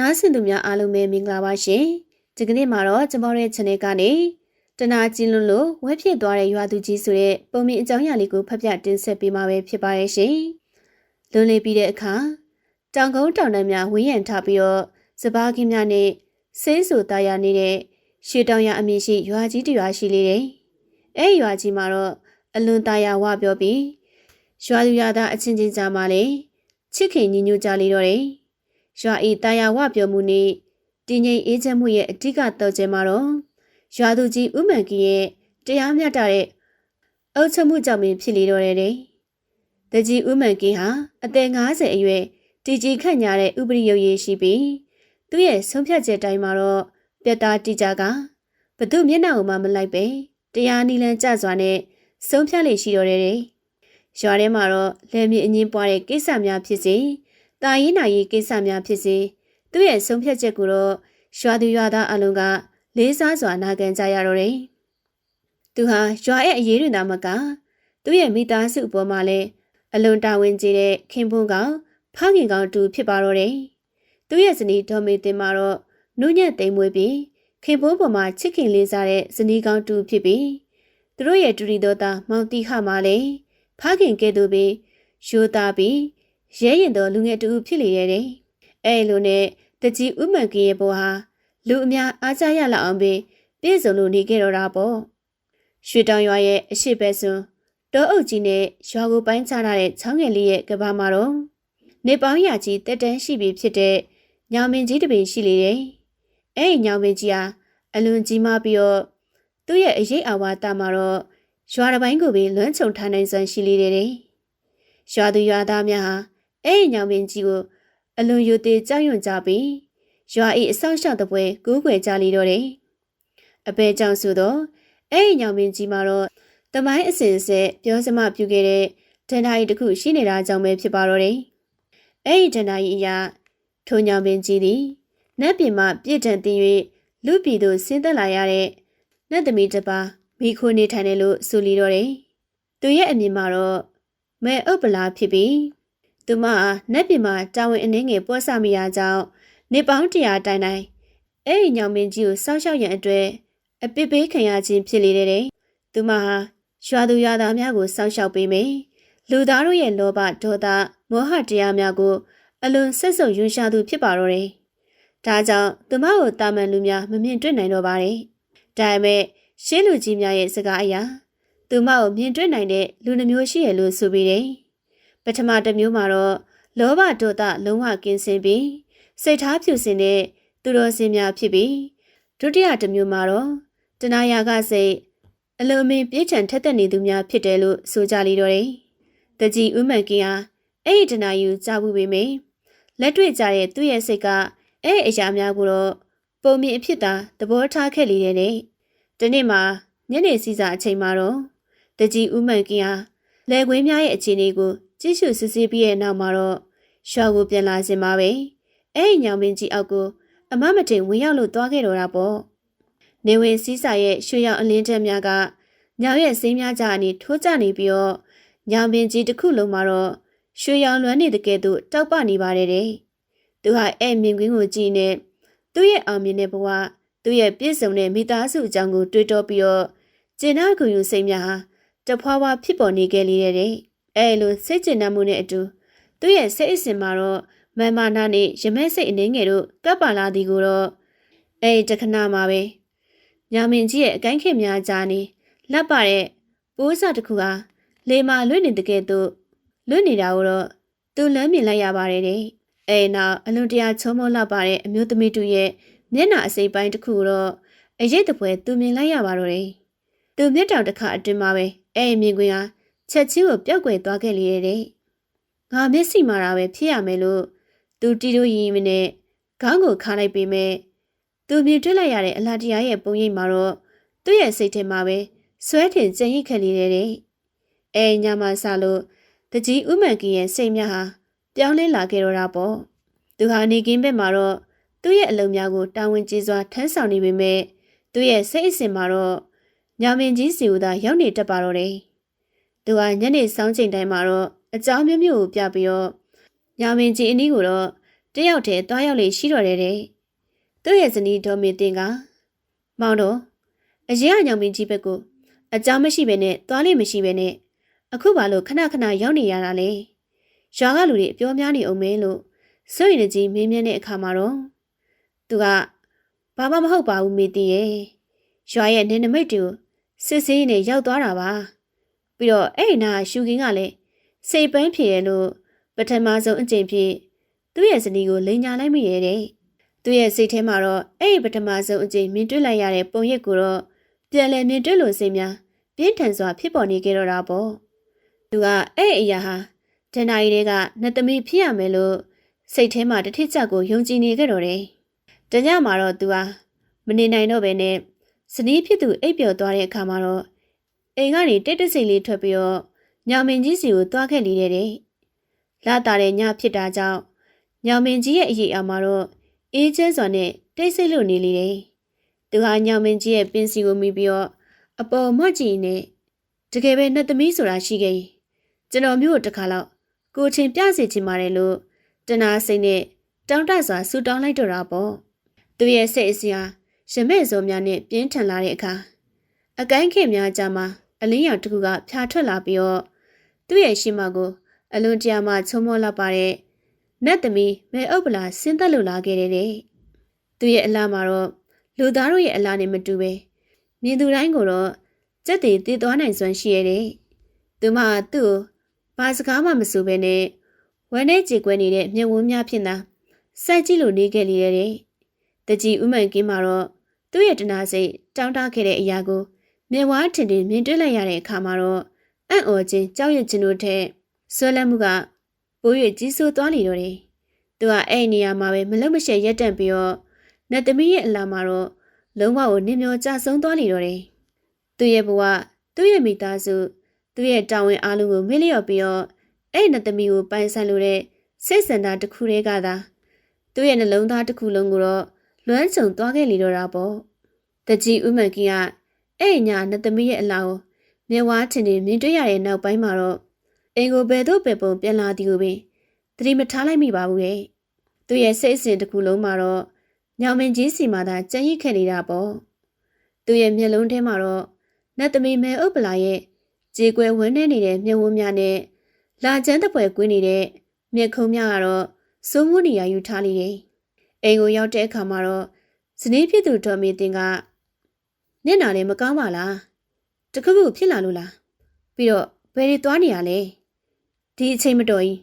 နားဆင်သူများအားလုံးပဲမင်္ဂလာပါရှင်ဒီကနေ့မှာတော့ကျမတို့ရဲ့ channel ကနေတနာကျင်းလွန်းလို့ဝဲဖြစ်သွားတဲ့ရွာသူကြီးဆိုတဲ့ပုံမြင်အကြောင်းအရာလေးကိုဖတ်ပြတင်ဆက်ပေးမှာပဲဖြစ်ပါရဲ့ရှင်လွန်လေပြီးတဲ့အခါတောင်ကုန်းတောင်တန်းများဝင်းရံထားပြီးတော့စပားကင်းများနဲ့ဆင်းဆူသားရနေတဲ့ရှေတောင်ရအမည်ရှိရွာကြီးတစ်ရွာရှိလေတယ်အဲရွာကြီးမှာတော့အလွန်သားရဝပြောပြီးရွာသူရွာသားအချင်းချင်းကြားမှာလေချစ်ခင်ညီညွတ်ကြလေတော့တယ် ရွာဤတာယာဝပြောမှုနဲ့တည်ငြိမ်အေးချမ်းမှုရဲ့အဓိကတော့ကျဲမှာတော့ရွာသူကြီးဥမှန်ကြီးရဲ့တရားမျှတတဲ့အုပ်ချုပ်မှုကြောင့်ပင်ဖြစ်လေတော့တယ်တဲ့။တကြီးဥမှန်ကြီးဟာအသက်50အရွယ်တည်ကြည်ခန့်ညာတဲ့ဥပရိယုတ်ရည်ရှိပြီးသူ့ရဲ့ဆုံးဖြတ်ချက်တိုင်းမှာတော့ပြတ်သားတိကျကဘသူမျက်နှာကိုမှမလိုက်ပဲတရားနီလန်ကြစွာနဲ့ဆုံးဖြတ်လေရှိတော့တယ်တဲ့။ရွာထဲမှာတော့လက်မြေအငင်းပွားတဲ့ကိစ္စများဖြစ်စေ တာရင်နာရေးကိစ္စများဖြစ်စေသူ့ရဲ့ဆုံးဖြတ်ချက်ကိုတော့ရွာသူရွာသားအလုံးကလေးစားစွာနာခံကြရတော့တယ်။သူဟာရွာရဲ့အရေးတွေသာမကသူ့ရဲ့မိသားစုအပေါ်မှာလည်းအလွန်တာဝန်ကြီးတဲ့ခင်ပွန်းကောင်ဖခင်ကောင်တူဖြစ်ပါတော့တယ်။သူ့ရဲ့ဇနီးဒေါ်မေတင်မှာတော့နုညံ့သိမ်မွေးပြီးခင်ပွန်းပေါ်မှာချစ်ခင်လေးစားတဲ့ဇနီးကောင်တူဖြစ်ပြီးသူတို့ရဲ့တူရီတော်သားမောင်တီခမှာလည်းဖခင်ကဲ့သို့ပြီးရိုးသားပြီး ရဲရင်တော်လူငယ်တူဖြစ်လေတဲ့။အဲလိုနဲ့တကြီးဥမှန်ကင်းရဲ့ဘဝဟာလူအများအားကြရလောက်အောင်ပဲပြည့်စုံလို့နေခဲ့တော့တာပေါ့။ရွှေတောင်ရွာရဲ့အရှိဘက်စွန်းတောအုပ်ကြီးနဲ့ရွာကိုပိုင်းခြားထားတဲ့ချောင်းငယ်လေးရဲ့ကဘာမှာတော့နေပေါင်းရာကြီးတက်တန်းရှိပြီဖြစ်တဲ့ညောင်မင်းကြီးတပင်ရှိလေတယ်။အဲဒီညောင်မင်းကြီးဟာအလွန်ကြီးမားပြီးတော့သူ့ရဲ့အရေးအဝါတာမှာတော့ရွာတစ်ပိုင်းကိုပဲလွမ်းခြုံထားနိုင်စွမ်းရှိလေတယ်။ရွာသူရွာသားများဟာ အဲ့ဒီညောင်ပင်ကြီးကိုအလွန်ယူသေးကြောက်ရွံ့ကြပြီးရွာဤအဆောက်အအုံတပွဲကူးခွေကြလီတော့တယ်။အဘဲကြောင့်ဆိုတော့အဲ့ဒီညောင်ပင်ကြီးမှာတော့တမိုင်းအစဉ်အဆက်ပြောစမပြုခဲ့တဲ့ဒန်တာကြီးတစ်ခုရှိနေတာကြောင့်ပဲဖြစ်ပါတော့တယ်။အဲ့ဒီဒန်တာကြီးအရာထိုညောင်ပင်ကြီးသည်နတ်ပြည်မှာပြည့်တန်တင်၍လူပြည်သို့ဆင်းသက်လာရတဲ့နတ်သမီးတစ်ပါးမိခိုးနေထိုင်တယ်လို့ဆိုလီတော့တယ်။သူရဲ့အမြင်မှာတော့မဲဥပ္ပလာဖြစ်ပြီး သူမဟာနက်ပြင်မှာတာဝန်အနှင်းငယ်ပွက်ဆမိရာကြောင့်နေပေါင်းတရာတိုင်တိုင်အဲ့ဒီညောင်မင်းကြီးကိုစောက်ရှောက်ရန်အတွက်အပစ်ပေးခံရခြင်းဖြစ်လေတဲ့။သူမဟာရွာသူရွာသားများကိုစောက်ရှောက်ပေးမယ်။လူသားတို့ရဲ့လောဘဒေါသမောဟတရားများကို အလွန်ဆက်ဆုပ်ယွန်းရှားသူဖြစ်ပါတော့တယ်။ဒါကြောင့်သူမကိုတာမန်လူများမမြင်တွေ့နိုင်တော့ပါနဲ့။ဒါပေမဲ့ရှင်းလူကြီးများရဲ့စကားအရာသူမကိုမြင်တွေ့နိုင်တဲ့လူနှမျိုးရှိရလို့ဆိုပြီးတယ်။ပ ထမတစ်မျိုးမှာတော့လောဘဒေါသလုံးဝကင်းစင်ပြီးစိတ်ထားဖြူစင်တဲ့သူတော်စင်များဖြစ်ပြီးဒုတိယတစ်မျိုးမှာတော့တဏှာရာကစိတ်အလုံးမင်းပြည့်ချံထက်သက်နေသူများဖြစ်တယ်လို့ဆိုကြလိတော့တယ်။တကြီးဥမှန်ကင်းဟာအဲ့ဒီတဏှာယူကြားဘူးပေမယ့်လက်တွေ့ကြတဲ့သူ့ရဲ့စိတ်ကအဲ့အရာများကိုတော့ပုံမြင်အဖြစ်သာသဘောထားခဲ့လေတဲ့။ဒီနေ့မှာညနေစီစာအချိန်မှာတော့တကြီးဥမှန်ကင်းဟာလယ်ကွင်းများရဲ့အခြေအနေကို ကြည့်ရှုစစ်ဆေးပြီးတဲ့နောက်မှာတော့ရှော့ကိုပြန်လာစင်ပါပဲအဲ့ဒီညောင်ပင်ကြီးအောက်ကိုအမမတင်ဝင်ရောက်လို့သွားခဲ့တော့တာပေါ့နေဝင်စည်းစာရဲ့ရွှေရောင်အလင်းတက်များကညောင်ရဲ့စိမ်းများကြအနေထိုးကျနေပြီးတော့ညောင်ပင်ကြီးတစ်ခုလုံးမှာတော့ရွှေရောင်လွမ်းနေတဲ့ကဲ့သို့တောက်ပနေပါတယ်တဲ့သူဟာအဲ့မြင်ကွင်းကိုကြည့်နေသူ့ရဲ့အောင်မြင်တဲ့ဘဝသူ့ရဲ့ပြည့်စုံတဲ့မိသားစုအကြောင်းကိုတွေးတောပြီးတော့ကျင်နာကူယူစိတ်များဟာတဖွာဖွာဖြစ်ပေါ်နေခဲ့လေတဲ့ အဲလိုစိတ်ကျဉ်နှံမှုနဲ့အတူသူ့ရဲ့စိတ်အစဉ်မှာတော့မန်မာနာနဲ့ရမဲစိတ်အနေငယ်တို့ကပ်ပါလာသည်ကိုတော့အဲဒီတခဏမှာပဲညာမင်ကြီးရဲ့အကိုင်းခင်များကြားနေလက်ပါတဲ့ပိုးစားတစ်ခုဟာလေမာလွတ်နေတကယ်တော့လွတ်နေတာကိုတော့သူလမ်းမြင်လိုက်ရပါတယ်တဲ့အဲနောက်အလွန်တရာချုံမောလောက်ပါတဲ့အမျိုးသမီးတူရဲ့မျက်နှာအစိပ်ပိုင်းတစ်ခုတော့အရေးတပွဲသူမြင်လိုက်ရပါတော့တယ်သူမျက်တောင်တစ်ခါအတွင်းမှာပဲအဲမြင်ကွင်းဟာ ချက်ချင်းကိုပြောက်ွယ်သွားခဲ့လေတဲ့ငါမျက်စိမာတာပဲဖြစ်ရမယ်လို့သူတီတို့ရင်မနဲ့ခေါင်းကိုခါလိုက်ပေမဲ့သူမြင်တွေ့လိုက်ရတဲ့အလားတရားရဲ့ပုံရိပ်မှာတော့သူ့ရဲ့စိတ်ထဲမှာပဲဆွဲထင်ကြံ့ရိတ်ခက်လေတဲ့အဲညမှာစလို့တကြီးဥမှန်ကင်ရဲ့စိတ်များဟာပြောင်းလဲလာခဲ့တော့တာပေါ့သူဟာနေကင်းဘက်မှာတော့သူ့ရဲ့အလုံများကိုတာဝန်ကြီးစွာထမ်းဆောင်နေပေမဲ့သူ့ရဲ့စိတ်အစဉ်မှာတော့ညမင်ကြီးစီဦးသာရောက်နေတတ်ပါတော့တယ် သူကညနေစောင်းချိန်တိုင်းမှာတော့အကြောင်းမျိုးမျိုးကိုပြပြီးတော့ညမင်ကြီးအနည်းကိုတော့တယောက်တည်းသွားရောက်လေရှိတော်တယ်တဲ့သူ့ရဲ့ဇနီးဒေါ်မင်းတင်ကမောင်တော်အရင်ကညောင်မင်းကြီးဘက်ကိုအကြောင်းမရှိဘဲနဲ့သွားလိမရှိဘဲနဲ့အခုဘာလို့ခဏခဏရောက်နေရတာလဲရွာကလူတွေအပြောများနေအောင်မဲလို့စွန့်ရင်ကြီးမင်းမြန်းတဲ့အခါမှာတော့သူကဘာမှမဟုတ်ပါဘူးမေတီရဲ့ရွာရဲ့နေနမိတ်တူစစ်ဆေးနေရောက်သွားတာပါ ပြီးတော့အဲ့ဒီနာရှူကင်းကလည်းစိတ်ပန်းဖြေရလို့ပထမဆုံးအကြိမ်ဖြစ်သူ့ရဲ့ဇနီးကိုလိန်ညာလိုက်မိရတဲ့သူ့ရဲ့စိတ်ထဲမှာတော့အဲ့ဒီပထမဆုံးအကြိမ်မြင်တွေ့လိုက်ရတဲ့ပုံရိပ်ကိုတော့ပြန်လည်မြင်တွေ့လို့စိတ်များပြင်းထန်စွာဖြစ်ပေါ်နေကြတော့တာပေါ့သူကအဲ့အရာဟာတဏှာရီတွေကနှစ်သမီးဖြစ်ရမယ်လို့စိတ်ထဲမှာတစ်ထစ်ချက်ကိုယုံကြည်နေကြတော့တယ်တညမှာတော့သူဟာမနေနိုင်တော့ဘဲနဲ့ဇနီးဖြစ်သူအိပ်ပျော်သွားတဲ့အခါမှာတော့ အိမ်ကနေတိတ်တဆိတ်လေးထွက်ပြီးတော့ညောင်မင်းကြီးစီကိုသွားခဲ့လေတဲ့လာတာတဲ့ညဖြစ်တာကြောင့်ညောင်မင်းကြီးရဲ့အရေးအမှာတော့အေးချမ်းစွာနဲ့တိတ်ဆိတ်လို့နေလေတယ်သူဟာညောင်မင်းကြီးရဲ့ပင်စီကိုမိပြီးတော့အပေါ်မော့ကြည့်နေတကယ်ပဲနှစ်သမီးဆိုတာရှိခဲ့ရင်ကျွန်တော်မျိုးတစ်ခါတော့ကိုချင်းပြစေချင်ပါတယ်လို့တနာစိတ်နဲ့တောင်းတစွာဆူတောင်းလိုက်တော့တာပေါ့သူရဲ့စိတ်အစီဟာရမဲ့စုံများနဲ့ပြင်းထန်လာတဲ့အခါအကိုင်းခင်များကြမှာ အလင်းရောင်တစ်ခုကဖြာထွက်လာပြီးတော့သူ့ရဲ့ရှိမကိုအလွန်တရာမှချုံမောလာပါတဲ့နတ်သမီးမဲဥပလာဆင်းသက်လို့လာခဲ့တဲ့တဲ့သူရဲ့အလားမှာတော့လူသားတို့ရဲ့အလားနဲ့မတူပဲမြင်သူတိုင်းကိုတော့စက်တည်တည်သွားနိုင်စွမ်းရှိရတဲ့သူမသူ့ကိုဘာစကားမှမဆိုဘဲနဲ့ဝမ်းနဲ့ကြေကွဲနေတဲ့မြင်ဝန်းများဖြစ်တာစိုက်ကြည့်လို့နေခဲ့လေတဲ့တကြီးဥမှန်ကင်းမှာတော့သူ့ရဲ့တနာစိတ်တောင်းတခဲ့တဲ့အရာကို မြင်ဝါထင်ထင်မြင်တွေ့လိုက်ရတဲ့အခါမှာတော့အံ့ဩခြင်းကြောက်ရွံ့ခြင်းတို့ထက်ဆွဲလန်းမှုကပိုး၍ကြီးစိုးသွားနေတော့တယ်။သူကအဲ့ဒီနေရာမှာပဲမလုံမရှက်ရက်တန့်ပြီးတော့နတ်သမီးရဲ့အလာမှာတော့လုံးဝကိုနင်းမျောကြဆုံးသွားနေတော့တယ်။သူ့ရဲ့ဘဝသူ့ရဲ့မိသားစုသူ့ရဲ့တာဝန်အားလုံးကိုမေ့လျော့ပြီးတော့အဲ့ဒီနတ်သမီးကိုပိုင်ဆိုင်လို့တဲ့စိတ်စန္ဒတစ်ခုတည်းကသာသူ့ရဲ့နှလုံးသားတစ်ခုလုံးကိုတော့လွမ်းခြုံသွားခဲ့လေတော့တာပေါ့။တကြီးဥမှန်ကြီးက အဲ့ညာနတ်သမီးရဲ့အလာကိုမြဝါထင်ထင်မြင်တွေ့ရတဲ့နောက်ပိုင်းမှာတော့အိမ်ကိုဘယ်သို့ပဲပုံပြန်လာသည်ကိုပင်သတိမထားလိုက်မိပါဘူးရဲ့သူရဲ့စိတ်အစဉ်တစ်ခုလုံးမှာတော့ညောင်မင်းကြီးစီမှာသာကြံ့ရစ်ခဲ့နေတာပေါ့သူရဲ့မျက်လုံးထဲမှာတော့နတ်သမီးမဲဥပလာရဲ့ကြေကွယ်ဝန်းနေနေတဲ့မျက်ဝန်းများနဲ့လာကျန်းတပွဲကွင်းနေတဲ့မျက်ခုံးများကတော့စိုးမှုနေရာယူထားလိမ့်တယ်အိမ်ကိုရောက်တဲ့အခါမှာတော့ဇနီးဖြစ်သူတော်မင်းတင်က မျက်နာလည်းမကောင်းပါလားတခုခုဖြစ်လာလို့လားပြီးတော့ဘယ်တွေသွားနေရလဲဒီအချိန်မတော်ကြီး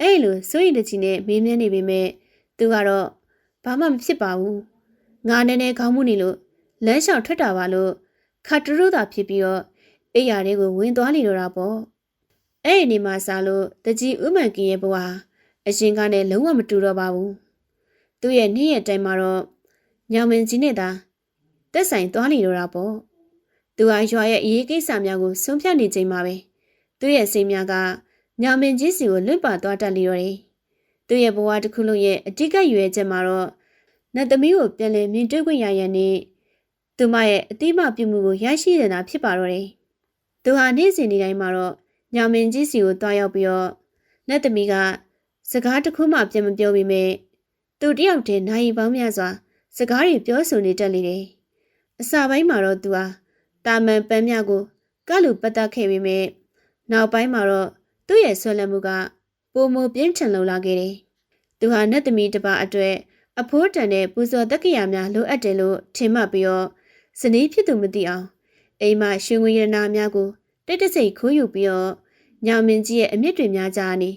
အဲ့လိုစိုးရင်တကြီးနဲ့မေးမြန်းနေပေမဲ့သူကတော့ဘာမှမဖြစ်ပါဘူးငါနည်းနည်းခေါင်းမှုနေလို့လမ်းလျှောက်ထွက်တာပါလို့ခါတရုသာဖြစ်ပြီးတော့အိယာတွေကိုဝင်သွားနေတော့တာပေါ့အဲ့ဒီနေမှာစားလို့တကြီးဥမှန်ကင်းရဲ့ဘဝအရှင်ကလည်းလုံးဝမတူတော့ပါဘူးသူ့ရဲ့နေ့ရက်တိုင်းမှာတော့ညောင်မင်းကြီးနဲ့သာ တက်ဆိုင်သွားနေတော့တာပေါ့သူဟာရွာရဲ့အရေးကိစ္စများကိုဆုံးဖြတ်နေချိန်မှာပဲသူ့ရဲ့စိတ်များကညောင်မင်းကြီးစီကိုလွတ်ပါသွားတတ်လျော်တယ်သူ့ရဲ့ဘဝတစ်ခုလုံးရဲ့အတိတ်ကရွယ်ချက်မှာတော့နတ်သမီးကိုပြန်လည်မြင်တွေ့ခွင့်ရရတဲ့သူမရဲ့အတိမပြုမှုကိုရရှိနေတာဖြစ်ပါတော့တယ်သူဟာနေ့စဉ်နေ့တိုင်းမှာတော့ညောင်မင်းကြီးစီကိုတွားရောက်ပြီးတော့နတ်သမီးကစကားတစ်ခုမှပြန်မပြောပေမဲ့သူတယောက်တည်းနိုင်ပေါင်းများစွာစကားတွေပြောဆိုနေတတ်လေတယ်။ အစာပိုင်းမှာတော့သူဟာတာမန်ပန်းမြကိုကလူပတ်သက်ခဲ့ပေမဲ့နောက်ပိုင်းမှာတော့သူ့ရဲ့ဆွဲလန်းမှုကပုံမပြင်းထန်လုံလာခဲ့တယ်။သူဟာနတ်သမီးတစ်ပါးအတွက်အဖိုးတန်တဲ့ပူဇော်တက္ကရာများလိုအပ်တယ်လို့ထင်မှတ်ပြီးတော့ဇနီးဖြစ်သူမသိအောင်အိမ်မှာရှင်ဝင်ရနာများကိုတိတ်တဆိတ်ခိုးယူပြီးတော့ညောင်မင်းကြီးရဲ့အမြင့်တွေများကြားနေ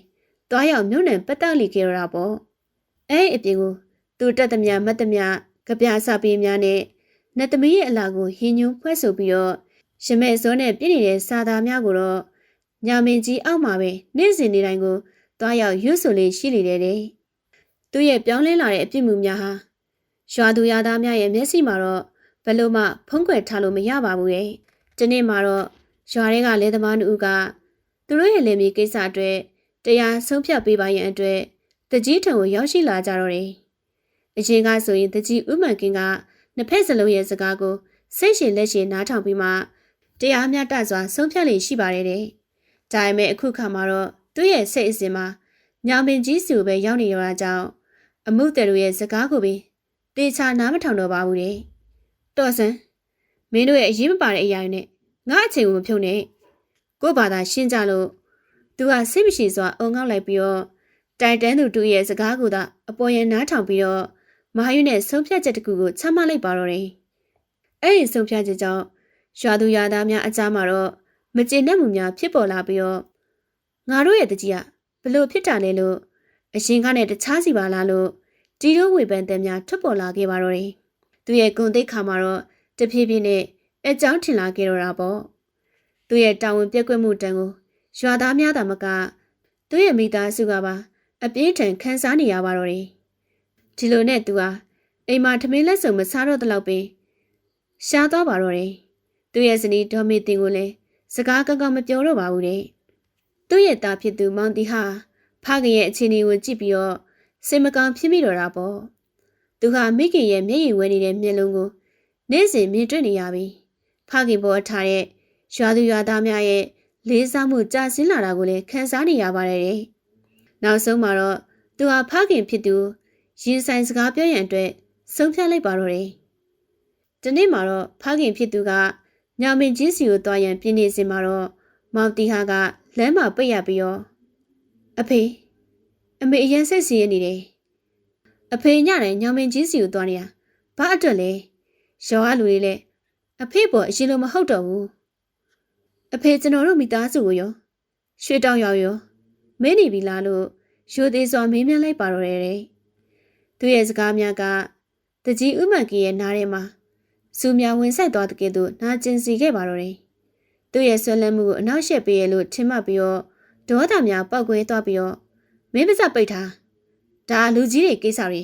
တွားရောက်မြုံနယ်ပတ်သက်လိခဲ့ရတာပေါ့အဲ့အပြင်ကိုသူတက်သမျှမတ်သမျှကြပြစပင်းများနဲ့ နတ်သမီးရဲ့အလာကိုဟင်းညွန်းဖွဲ့ဆိုပြီးတော့ရမဲစောနဲ့ပြည့်နေတဲ့စာသားများကိုတော့ညာမင်းကြီးအောက်မှာပဲနေ့စဉ်နေ့တိုင်းကိုတွားရောက်ရွတ်ဆိုလေးရှိနေတယ်တဲ့သူရဲ့ပြောင်းလဲလာတဲ့အပြစ်မှုများဟာရွာသူရွာသားများရဲ့မျက်စိမှာတော့ဘယ်လို့မှဖုံးကွယ်ထားလို့မရပါဘူးရဲ့ဒီနေ့မှာတော့ရွာတွေကလဲသမားတို့ကသူတို့ရဲ့လင်မီကိစ္စအတွက်တရားဆုံးဖြတ်ပေးပါရန်အတွက်တကြီးထံကိုရောက်ရှိလာကြတော့တယ်အရင်ကဆိုရင်တကြီးဥမှန်ကင်းက နှစ်ဖက်စလုံးရဲ့စကားကိုစိတ်ရှင်လက်ရှင်နားထောင်ပြီးမှတရားမျှတစွာဆုံးဖြတ်လေရှိပါတယ်တဲ့။ဒါပေမဲ့အခုခါမှာတော့သူ့ရဲ့စိတ်အစဉ်မှာညောင်ပင်ကြီးစီကိုပဲရောက်နေရတာကြောင့်အမှုတယ်တို့ရဲ့စကားကိုပင်တေချာနားမထောင်တော့ပါဘူးတဲ့တော်စံမင်းတို့ရဲ့အရေးမပါတဲ့အရာတွေနဲ့ငါအချိန်ကိုမဖြုတ်နဲ့ကို့ဘာသာရှင်းကြလို့သူကစိတ်မရှိစွာအုံငေါက်လိုက်ပြီးတော့တိုင်တန်းသူတို့ရဲ့စကားကိုသာအပေါ်ရန်နားထောင်ပြီးတော့ မဟာယုနဲ့ဆုံးဖြတ်ချက်တစ်ခုကိုချမှတ်လိုက်ပါတော့တယ်အဲ့ဒီဆုံးဖြတ်ချက်ကြောင့်ရွာသူရွာသားများအကြားမှာတော့မကျေနပ်မှုများဖြစ်ပေါ်လာပြီးတော့ငါတို့ရဲ့တကြီးကဘလို့ဖြစ်တာလဲလို့အရှင်ကနဲ့တခြားစီပါလားလို့ဒီလိုဝေဖန်တဲ့များထွက်ပေါ်လာခဲ့ပါတော့တယ်သူရဲ့ဂုံတိတ်ခါမှာတော့တဖြည်းဖြည်းနဲ့အကြောင်းထင်လာခဲ့တော့တာပေါ့သူရဲ့တာဝန်ပြက်ကွက်မှုတန်ကိုရွာသားများသာမကသူရဲ့မိသားစုကပါအပြင်းထန်ခံစားနေရပါတော့တယ် ဒီလိုနဲ့သူဟာအိမ်မှာထမင်းလက်စုံမစားတော့တလောက်ပင်ရှားသွားပါတော့တယ်သူရဲ့ဇနီးဒေါ်မေတင်ကိုလည်းစကားကောင်းကောင်းမပြောတော့ပါဘူးတဲ့သူ့ရဲ့သားဖြစ်သူမောင်တီဟာဖခင်ရဲ့အခြေအနေကိုကြည့်ပြီးတော့စိတ်မကောင်းဖြစ်မိတော့တာပေါ့သူဟာမိခင်ရဲ့မျက်ရည်ဝဲနေတဲ့မျက်လုံးကိုနေ့စဉ်မြင်တွေ့နေရပြီဖခင်ပေါ်ထားတဲ့ရွာသူရွာသားများရဲ့လေးစားမှုကြာဆင်းလာတာကိုလည်းခံစားနေရပါတယ်တဲ့နောက်ဆုံးမှာတော့သူဟာဖခင်ဖြစ်သူ ရင်ဆိုင်စကားပြောရန်အတွက်ဆုံးဖြတ်လိုက်ပါတော့တယ်ဒီနေ့မှာတော့ဖခင်ဖြစ်သူကညောင်မင်းကြီးစီကိုတွားရန်ပြင်နေစင်မှာတော့မောင်တီဟာကလမ်းမှာပိတ်ရပြီးတော့အဖေအမေအရင်ဆက်စီရနေတယ်အဖေညတိုင်းညောင်မင်းကြီးစီကိုတွားနေတာဘာအတွက်လဲရောအားလူတွေလည်းအဖေပေါ်အရင်လိုမဟုတ်တော့ဘူးအဖေကျွန်တော်တို့မိသားစုကိုရောရွှေတောင်ရောက်ရောမင်းနေပြီလားလို့ရိုသေးစွာမေးမြန်းလိုက်ပါတော့တယ် သူရဲ့စကားများကတကြီးဥမန်ကြီးရဲ့နားထဲမှာစူမြဝင်ဆိုင်သွားတဲ့ကဲ့သို့နာကျင်စီခဲ့ပါတော့တယ်သူ့ရဲ့ဆွလန်းမှုကိုအနောက်ရှက်ပေးရလို့ထင်မှတ်ပြီးတော့ဒေါသများပောက်ကွဲသွားပြီးတော့မင်းပါစပိတ်ထားဒါလူကြီးတွေကိစ္စတွေ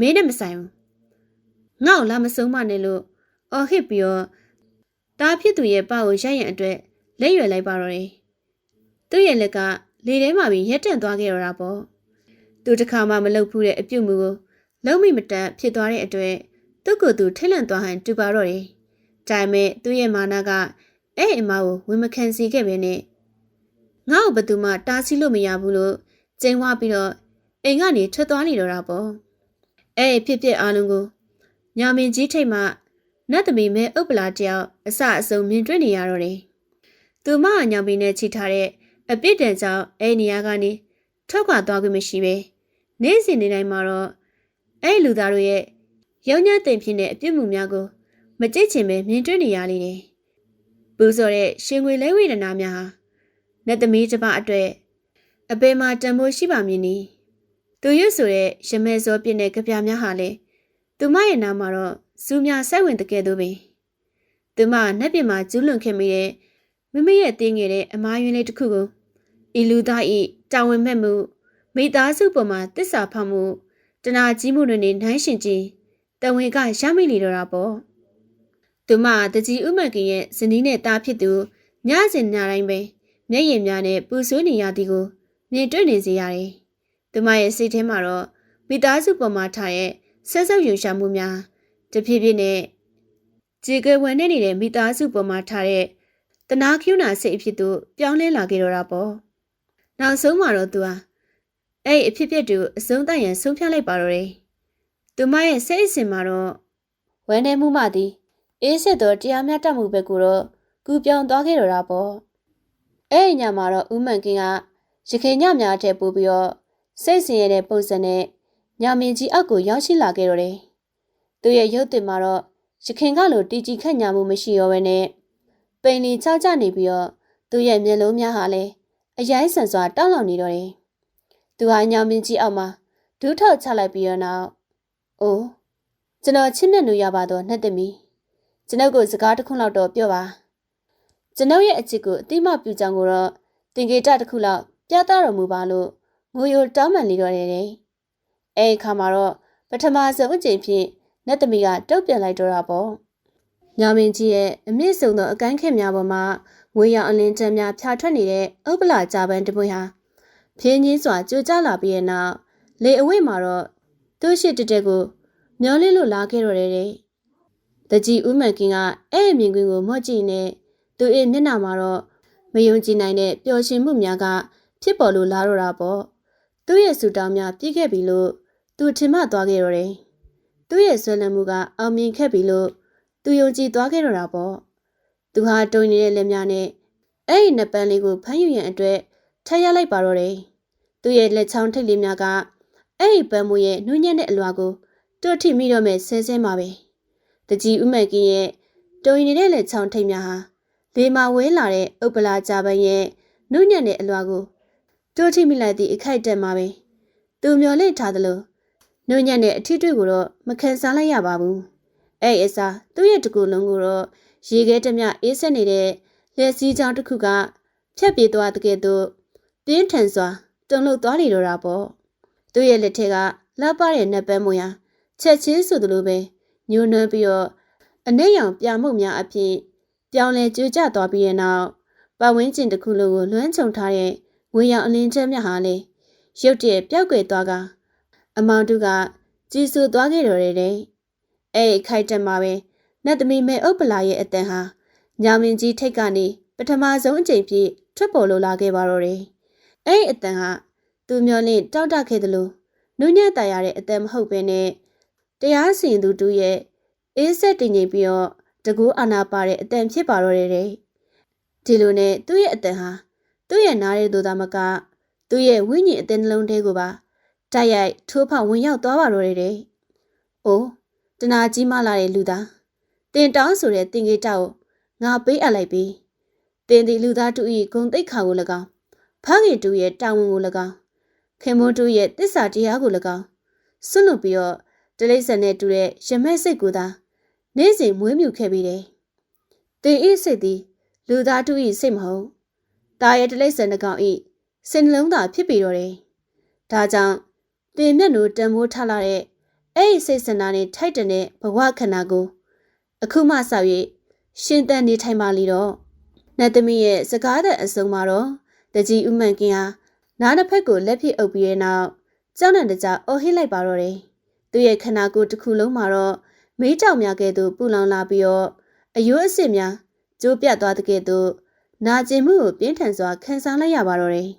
မင်းနဲ့မဆိုင်ဘူးငါ့ကိုလာမဆုံးမနဲ့လို့အော်ဟစ်ပြီးတော့တားဖြစ်သူရဲ့ပကိုရိုက်ရန်အတွက်လက်ရွယ်လိုက်ပါတော့တယ်သူ့ရဲ့လက်ကလေထဲမှာပြီးရက်တန့်သွားခဲ့တော့တာပေါ့ သူတစ်ခါမှမလုပ်ဘူးတဲ့အပြုတ်မှုကိုလုံးမိမတန်ဖြစ်သွားတဲ့အတွက်သူ့ကိုယ်သူထိတ်လန့်သွားဟန်တူပါတော့တယ်ဒါပေမဲ့သူ့ရဲ့မာနကအဲ့အမကိုဝင်မခံစီခဲ့ပဲနဲ့ငါ့ကိုဘယ်သူမှတားဆီးလို့မရဘူးလို့ကျင်းဝပြီးတော့အိမ်ကနေထွက်သွားနေတော့တာပေါ့အဲ့ဖြစ်ဖြစ်အားလုံးကိုညာမင်းကြီးထိတ်မှနတ်သမီးမဲဥပလာတယောက်အစအစုံမြင်တွေ့နေရတော့တယ်သူမညာမင်းနဲ့ချိထားတဲ့အပြစ်ဒဏ်ကြောင့်အဲ့နေရာကနေထွက်ခွာသွားခွင့်မရှိပဲ နေ့စဉ်နေတိုင်းမှာတော့အဲ့လူသားတို့ရဲ့ရောင်းညသိမ့်ဖြစ်တဲ့အပြစ်မှုများကိုမကြိတ်ချင်ပဲမြင်တွေ့နေရလေတယ်ပူစော်တဲ့ရှင်ငွေလဲဝေဒနာများဟာနတ်သမီးတစ်ပါးအတွက်အပေမှာတန်ဖိုးရှိပါမည်နီသူရွတ်ဆိုတဲ့ရမဲစောပြည့်တဲ့ကြပြများဟာလေသူမရဲ့နာမှာတော့စူးများစိုက်ဝင်တကယ်သို့ပင်သူမနက်ပြင်မှာကျူးလွန်ခဲ့မိတဲ့မိမိရဲ့တင်းငယ်တဲ့အမားယွင်းလေးတစ်ခုကိုဤလူသားဤတာဝန်မဲ့မှု မိသားစုပေါ်မှာတစ္ဆာဖောက်မှုတနာကြီးမှုတွေနဲ့နှိုင်းရှင်ခြင်းတဝင်ကရမိလီတော့တာပေါ့သူမတကြီးဥမကင်ရဲ့ဇနီးနဲ့သားဖြစ်သူညစဉ်ညတိုင်းပဲမျက်ရည်များနဲ့ပူဆွေးနေရသည်ကိုမြင်တွေ့နေစေရတယ်။သူမရဲ့စိတ်ထဲမှာတော့မိသားစုပေါ်မှာထားရဲ့ဆက်ဆုပ်ယူရှာမှုများတဖြည်းဖြည်းနဲ့ကြေကွယ်ဝင်နေနေတဲ့မိသားစုပေါ်မှာထားတဲ့တနာကျူနာစိတ်အဖြစ်သို့ပြောင်းလဲလာခဲ့တော့တာပေါ့။နောက်ဆုံးမှာတော့သူဟာ အဲ့အဖြစ်ဖြစ်တူအစုံတန်ရန်ဆုံးဖြတ်လိုက်ပါတော့တယ်။သူမရဲ့စိတ်အစဉ်မှာတော့ဝမ်းနေမှုမှသည်အေးစစ်သောတရားမျှတမှုဘက်ကိုတော့ကူပြောင်းသွားခဲ့တော့တာပေါ့။အဲ့ဒီညမှာတော့ဦးမန်ကင်းကရခိုင်ညများတဲ့ပို့ပြီးတော့စိတ်ဆင်းရဲတဲ့ပုံစံနဲ့ညမင်းကြီးအောက်ကိုရောက်ရှိလာခဲ့တော့တယ်။သူရဲ့ရုပ်တင်မှာတော့ရခင်ကလိုတီကြီးခန့်ညာမှုမရှိရောပဲနဲ့ပိန်လီချောက်ကြနေပြီးတော့သူ့ရဲ့မျက်လုံးများဟာလည်းအရိုင်းဆန်စွာတောင်းလောင်နေတော့တယ်။ သူဟာညောင်မင်းကြီးအောက်မှာဒူးထောက်ချလိုက်ပြီးတော့နောက်အိုးကျွန်တော်ချစ်မြတ်လို့ရပါတော့နှက်သမီးကျွန်ုပ်ကိုစကားတစ်ခုလောက်တော့ပြောပါကျွန်ုပ်ရဲ့အချစ်ကိုအတိမပြုကြောင်ကိုတော့တင်ကေတတစ်ခုလောက်ပြသတော်မူပါလို့ငိုယိုတောင်းပန်လေတော့တယ်တဲ့အဲဒီခါမှာတော့ပထမဆုံးအကြိမ်ဖြစ်နတ်သမီးကတုတ်ပြန်လိုက်တော့တာပေါ့ညာမင်းကြီးရဲ့အမြင့်ဆုံးသောအကန့်ခက်များပေါ်မှာငွေရောင်အလင်းတန်းများဖြာထွက်နေတဲ့ဥပလာကြပန်းတပွေဟာ ဖြင်းကြီးစွာကြိုကျလာပြီးတဲ့နောက်လေအဝိမှာတော့သူ့ရှိတက်တက်ကိုမျောလင်းလို့လာခဲ့တော့တယ်တဲ့တကြီးဦးမန်ကင်းကအဲ့အမြင်ကွင်းကိုမော့ကြည့်နေသူ့ရဲ့မျက်နှာမှာတော့မယုံကြည်နိုင်တဲ့ပျော်ရွှင်မှုများကဖြစ်ပေါ်လို့လာတော့တာပေါ့သူ့ရဲ့ဆူတောင်းများပြည့်ခဲ့ပြီလို့သူသူထင်မှသွားခဲ့တော့တယ်။သူ့ရဲ့ဆွဲလန်းမှုကအောင်မြင်ခဲ့ပြီလို့သူယုံကြည်သွားခဲ့တော့တာပေါ့။သူဟာတုံနေတဲ့လက်များနဲ့အဲ့ဒီနှစ်ပန်းလေးကိုဖမ်းယူရန်အတွက် ထပ်ရလိုက်ပါတော့တယ်။သူ့ရဲ့လက်ချောင်းထိပ်လေးများကအဲ့ဒီပန်းမူရဲ့နှွညံ့တဲ့အလွာကိုတွတ်ထိမိတော့မဲ့ဆဲဆဲမှာပဲ။တကြီးဥမက်ကင်းရဲ့တုံနေတဲ့လက်ချောင်းထိပ်များဟာလေမာဝဲလာတဲ့ဥပ္ပလာကြပန်းရဲ့နှွညံ့တဲ့အလွာကိုတွတ်ထိမိလိုက်သည့်အခိုက်အတန့်မှာပဲ။သူမျောလင့်ထားသလိုနှွညံ့တဲ့အထီးတွေ့ကိုတော့မခံစားလိုက်ရပါဘူး။အဲ့အစားသူ့ရဲ့တကူလုံးကိုတော့ရေခဲတမျှအေးဆက်နေတဲ့လက်စည်းချောင်းတစ်ခုကဖြတ်ပြေးသွားတဲ့ကဲ့သို့ ပြင်းထန်စွာတုန်လှုပ်သွားနေတော့တာပေါ့။သူ့ရဲ့လက်ထက်ကလှပတဲ့နက်ပန်းမွာချက်ချင်းဆိုသလိုပဲညှိုးနှွမ်းပြီးတော့အနှဲ့ရောင်ပြမှုတ်များအဖြစ်ပြောင်းလဲကြွကျသွားပြီးတဲ့နောက်ပတ်ဝန်းကျင်တစ်ခုလုံးကိုလွှမ်းခြုံထားတဲ့ငွေရောင်အလင်းချက်မြဟာလေရုတ်တရက်ပျောက်ကွယ်သွားကအမောင်တုကကြည်ဆူသွားခဲ့တော်တယ်တဲ့အဲ့ခိုက်တက်မှာပဲနတ်သမီးမဲဥပ္ပလာရဲ့အတန်ဟာညောင်မင်းကြီးထိတ်ကနေပထမဆုံးအကြိမ်ဖြစ်ထွက်ပေါ်လိုလာခဲ့ပါတော့တယ် အဲ့အတန်ဟာသူမျောလင့်တောက်တခဲ့သလိုနုညံ့တရတဲ့အတန်မဟုတ်ဘဲနဲ့တရားစီရင်သူတူရဲ့အေးဆက်တင်ငိမ်ပြီးတော့တကူအာနာပါတဲ့အတန်ဖြစ်ပါတော့တယ်တဲ့ဒီလိုနဲ့သူ့ရဲ့အတန်ဟာသူ့ရဲ့နားရဲသူသားမကသူ့ရဲ့ဝိညာဉ်အသင်းနှလုံးထဲကိုပါတိုက်ရိုက်ထိုးဖောက်ဝင်ရောက်သွားပါတော့တယ်တဲ့။အိုးတနာကြီးမလာတဲ့လူသားတင်တောင်းဆိုတဲ့တင်ကြီးတောက်ငါပေးအပ်လိုက်ပြီ။တင်ဒီလူသားတူ၏ဂုံတိတ်ခါကို၎င်း ဖခင်တူရဲ့တာဝန်ကို၎င်းခင်မိုးတူရဲ့တစ္ဆာတရားကို၎င်းဆွလွတ်ပြီးတော့တလိษံနဲ့တူတဲ့ရမက်စိတ်ကိုသာနေ့စဉ်မွေးမြူခဲ့ပြီးတယ်။တင်ဤစိတ်သည်လူသားတူ၏စိတ်မဟုတ်တာရဲ့တလိษံနှကောင်ဤစင်နှလုံးသာဖြစ်ပြီးတော့တယ်။ဒါကြောင့်တင်မျက်နှာတံမိုးထလာတဲ့အဲ့ဒီစိတ်ဆန္ဒနဲ့ထိုက်တဲ့ဘဝခန္ဓာကိုအခုမှဆောက်၍ရှင်သန်နေထိုင်ပါလိတော့နတ်သမီးရဲ့စကားတဲ့အစုံမှာတော့ တကြီးဥမှန်ကင်းဟာနားတစ်ဖက်ကိုလက်ဖြစ်အုပ်ပြီးတဲ့နောက်ကြောက်နံတကြအော်ဟစ်လိုက်ပါတော့တယ်သူရဲ့ခန္ဓာကိုယ်တစ်ခုလုံးမှာတော့မေးကြောင်များကဲ့သို့ပူလောင်လာပြီးတော့အယိုးအစ်စ်များကျိုးပြတ်သွားတဲ့ကဲ့သို့နာကျင်မှုကိုပြင်းထန်စွာခံစားလိုက်ရပါတော့တယ်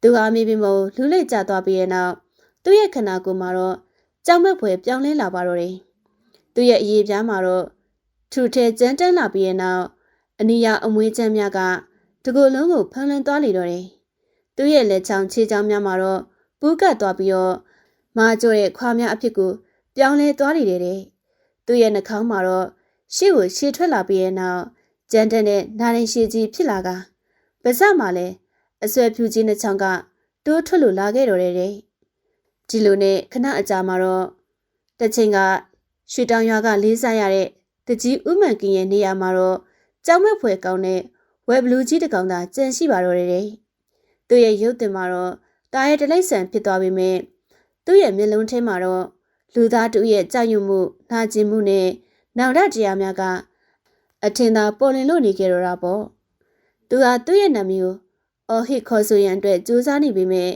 သူဟာမိပြီးမို့လူလိတ်ကျသွားပြီးတဲ့နောက်သူ့ရဲ့ခန္ဓာကိုယ်မှာတော့ကြောက်မက်ဖွယ်ပြောင်းလဲလာပါတော့တယ်။သူ့ရဲ့အရေးပြားမှာတော့ထူထဲကျန်းတန်းလာပြီးတဲ့နောက်အနီးရောက်အမွေးချမ်းများက တကူလုံးကိုဖမ်းလန်းသွားလေတော့တယ်။သူ့ရဲ့လက်ချောင်းခြေချောင်းများမှာတော့ပူးကတ်သွားပြီးတော့မာကျော်ရဲ့ခွားများအဖြစ်ကိုပြောင်းလဲသွားနေတယ်တဲ့။သူ့ရဲ့နှာခေါင်းမှာတော့ရှေ့ကိုရှေ့ထွက်လာပြီးတဲ့နောက်ကျန်းတဲ့နာရင်ရှည်ကြီးဖြစ်လာကပါးစပ်မှာလည်းအဆွဲဖြူကြီးနှစ်ချောင်းကတိုးထွက်လို့လာခဲ့တော့တယ်တဲ့ဒီလိုနဲ့ခဏအကြာမှာတော့တချိန်ကရွှေတောင်ရွာကလေးစားရတဲ့တကြီးဥမှန်ကင်းရဲ့နေရာမှာတော့ကြောင်မဲ့ဖွယ်ကောင်းတဲ့ ဝက်ဘလူးကြီးတစ်ကောင်သာကြံရှိပါတော့တယ်သူ့ရဲ့ရုပ်တင်မှာတော့တာရဲ့တလိပ်ဆန်ဖြစ်သွားပေမဲ့သူ့ရဲ့မျက်လုံးထဲမှာတော့လူသားတူရဲ့ကြောက်ရွံ့မှုနှာကျင်မှုနဲ့နောင်တတရားများကအထင်သာပေါ်လင်လို့နေကြတော့တာပေါ့သူဟာသူ့ရဲ့နာမည်ကိုအော်ဟစ်ခေါ်ဆိုရန်အတွက်ကြိုးစားနေပေမဲ့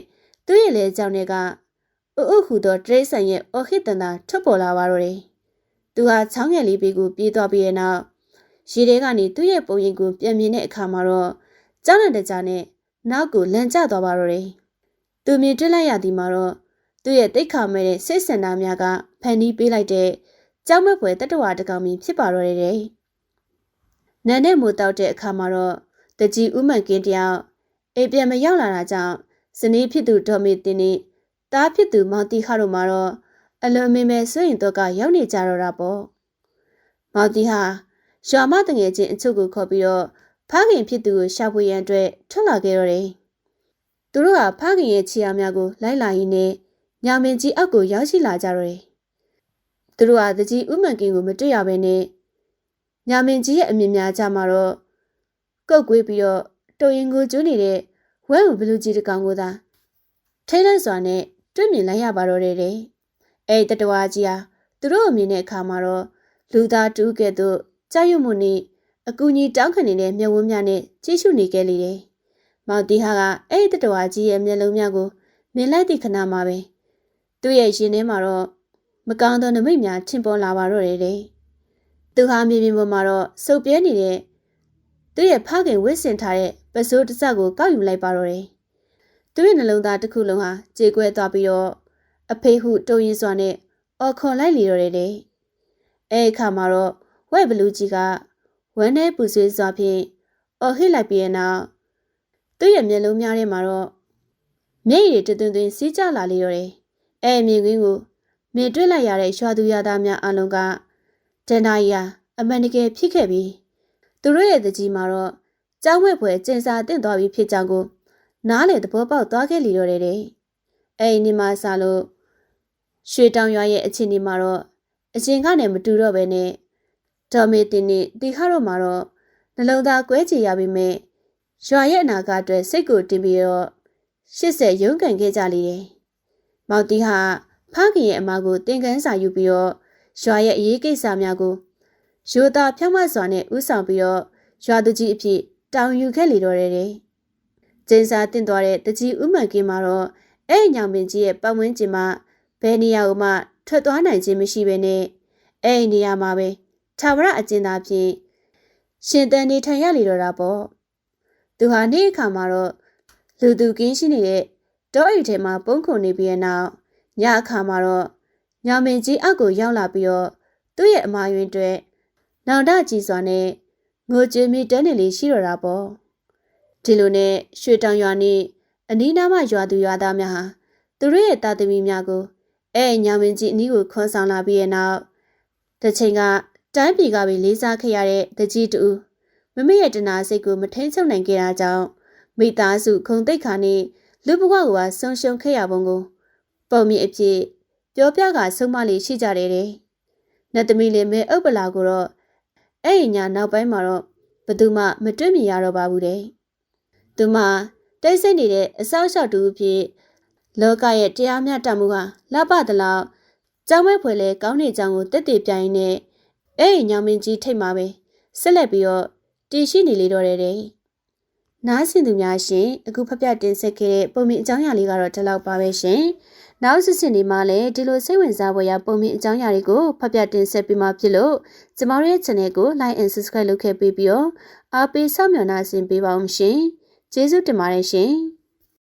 သူ့ရဲ့လေကြောင်တွေကဥဥဟူသောတရိษံရဲ့အော်ဟစ်တန်တာထွက်ပေါ်လာပါတော့တယ်။သူဟာချောင်းငယ်လေးပေကိုပြေးသွားပြီးတဲ့နောက် ရေထဲကနေသူ့ရဲ့ပုံရိပ်ကိုပြန်မြင်တဲ့အခါမှာတော့ကြောက်တဲ့တကြားနဲ့နောက်ကိုလန်ကျသွားပါတော့တယ်။သူမြင်တွေ့လိုက်ရသည်မှာတော့သူ့ရဲ့တိတ်ခါမဲ့တဲ့စိတ်ဆန္ဒများကဖန်တီးပေးလိုက်တဲ့ကြောက်မက်ဖွယ်တတဝါတကောင်မီဖြစ်ပါတော့တယ်။နန်းနဲ့မိုးတောက်တဲ့အခါမှာတော့တကြီးဥမှန်ကင်းတယောက်အိမ်ပြန်မရောက်လာတာကြောင့်ဇနီးဖြစ်သူဒေါ်မေတင်နဲ့တားဖြစ်သူမောင်တီခါတို့မှာတော့အလွန်မင်းမဲစွရင်တော့ကရောက်နေကြတော့တာပေါ့မောင်တီဟာ ရွာမတငယ်ချင်းအချုပ်ကိုခေါ်ပြီးတော့ဖခင်ဖြစ်သူကိုရှာဖွေရန်အတွက်ထွက်လာခဲ့တော့တယ်သူတို့ကဖခင်ရဲ့ခြေအားများကိုလိုက်လာရင်းနဲ့ညာမင်းကြီးအောက်ကိုရောက်ရှိလာကြတော့တယ်သူတို့ကတကြီးဥမှန်ကင်းကိုမတွေ့ရဘဲနဲ့ညာမင်းကြီးရဲ့အမြင်များကြမှာတော့ကုတ်ကွေးပြီးတော့တုံရင်ကိုကျွနေတဲ့ဝဲဝဘလူးကြီးတကောင်ကိုသာထိတ်လန့်စွာနဲ့တွေ့မြင်လိုက်ရပါတော့တယ်တဲ့။အဲ့တတဝါကြီးဟာသူတို့အမြင်တဲ့အခါမှာတော့လူသားတူးကဲ့သို့ ကြောက်ရွံ့မှုနဲ့အကူကြီးတောင်းခံနေတဲ့မျက်ဝန်းများနဲ့ကြည့်ရှုနေခဲ့လေတယ်။မောင်တီဟာကအဲ့တတဝါကြီးရဲ့မျက်လုံးများကိုမြင်လိုက်သည့်ခဏမှာပဲသူ့ရဲ့ရင်ထဲမှာတော့မကောင်းသောနမိတ်များထင်ပေါ်လာပါတော့တယ်တဲ့။သူဟာမြေပြင်ပေါ်မှာတော့စုပ်ပြဲနေတဲ့သူ့ရဲ့ဖခင်ဝစ်စင်ထားတဲ့ပစိုးတစ်စက်ကိုကောက်ယူလိုက်ပါတော့တယ်။သူ့ရဲ့နှလုံးသားတစ်ခုလုံးဟာကြေကွဲသွားပြီးတော့အဖေဟုတုံရင်စွာနဲ့အော်ခေါ်လိုက်လေတော့တယ်တဲ့အဲအခါမှာတော့ ဝဲဘလူးကြီးကဝမ်းထဲပူဆွေးစွာဖြင့်အော်ဟစ်လိုက်ပြီးတဲ့နောက်သူ့ရဲ့မျက်လုံးများထဲမှာတော့မျက်ရည်တွေတွင်တွင်စီးကျလာလေတော့တယ်အဲမြင်ကွင်းကိုမြင်တွေ့လိုက်ရတဲ့ရွာသူရွာသားများအလုံးကတန်တာရီဟာအမှန်တကယ်ဖြစ်ခဲ့ပြီသူတို့ရဲ့တကြီးမှာတော့ကြောင်းဝဲဖွဲကျင်စာတင့်သွားပြီဖြစ်ကြောင်းကိုနားလေသဘောပေါက်သွားခဲ့လေတော့တယ်တဲ့အဲ့ဒီနေ့မှစလို့ရွှေတောင်ရွာရဲ့အခြေအနေမှာတော့အချင်းကနဲ့မတူတော့ပဲနဲ့ ဒေါ်မေတင်နဲ့တီခါတို့မှာတော့နှလုံးသားကွဲချေရပြီမဲ့ရွာရဲ့အနာဂတ်အတွက်စိတ်ကိုတင်ပြီးတော့80ရုန်းကန်ခဲ့ကြလေတယ်။မောင်တီဟာဖခင်ရဲ့အမကိုတင်ကန်းစာယူပြီးတော့ရွာရဲ့အရေးကိစ္စများကိုရိုးသားဖြောင့်မတ်စွာနဲ့ဥဆောင်ပြီးတော့ရွာသူကြီးအဖြစ်တောင်းယူခဲ့လေတော့တယ်။ကျင်းစာတင့်သွားတဲ့တကြီးဥမှန်ကင်းမှာတော့အဲ့ညောင်ပင်ကြီးရဲ့ပတ်ဝန်းကျင်မှာဘယ်နေရာကိုမှထွက်သွားနိုင်ခြင်းမရှိဘဲနဲ့အဲ့ဒီနေရာမှာပဲ ထာဝရအကျဉ်းသားဖြင့်ရှင်တန်နေထိုင်ရလေတော့တာပေါ့သူဟာနေ့အခါမှာတော့လူသူကင်းရှိနေတဲ့တောအိတ်ထဲမှာပုံခုန်နေပြီးတဲ့နောက်ညအခါမှာတော့ညောင်ပင်ကြီးအောက်ကိုရောက်လာပြီးတော့သူ့ရဲ့အမာယွင်အတွက်နောင်တကြည်စွာနဲ့ငိုကြွေးမိတန်းနေလေးရှိတော့တာပေါ့ဒီလိုနဲ့ရွှေတောင်ရွာနေအနီးနားမှရွာသူရွာသားများဟာသူတို့ရဲ့တာသမီများကိုအဲညောင်ပင်ကြီးအနီးကိုခွန်ဆောင်လာပြီးတဲ့နောက်တစ်ချိန်က တိုင်းပြည်ကပဲလေးစားခဲ့ရတဲ့တကြီးတူမမေရဲ့တနာစိတ်ကိုမထိန်ချုပ်နိုင်ခဲ့တာကြောင့်မိသားစုခုံတိတ်ခါနဲ့လူဘဝကိုပါဆုံရှုံခဲ့ရပုံကိုပုံမြင့်အဖြစ်ပြောပြကဆုံးမလေးရှိကြတယ်တဲ့။နတ်သမီးလေးမဲဥပ္ပလာကိုတော့အဲ့ဒီညာနောက်ပိုင်းမှာတော့ဘသူမှမတွေ့မြင်ရတော့ပါဘူးတဲ့။သူမတိတ်ဆိတ်နေတဲ့အဆောက်အအုံတူအဖြစ်လောကရဲ့တရားမျှတမှုဟာလှပသလောက်ကြောင်းမဲ့ဖွယ်လဲကောင်းနေကြောင်းကိုတက်တည်ပြိုင်နေ အဲ့ဒီညောင်မင်းကြီးထိတ်မှာပဲဆက်လက်ပြီးတော့တည်ရှိနေလေတော့တယ်တဲ့နားဆင်သူများရှင်အခုဖပြတင်ဆက်ခဲ့တဲ့ပုံမြင့်အကြောင်းအရာလေးကတော့ဒီလောက်ပါပဲရှင်နောက်စစ်စစ်နေမှလည်းဒီလိုစိတ်ဝင်စားဖွယ်ရာပုံမြင့်အကြောင်းအရာတွေကိုဖပြတင်ဆက်ပြီးမှဖြစ်လို့ကျမတို့ရဲ့ channel ကို like and subscribe လုပ်ခဲ့ပြီးပြီးတော့အားပေးဆောက်မျှော်နှာဆင်ပေးပါအောင်ရှင်ကျေးဇူးတင်ပါတယ်ရှင်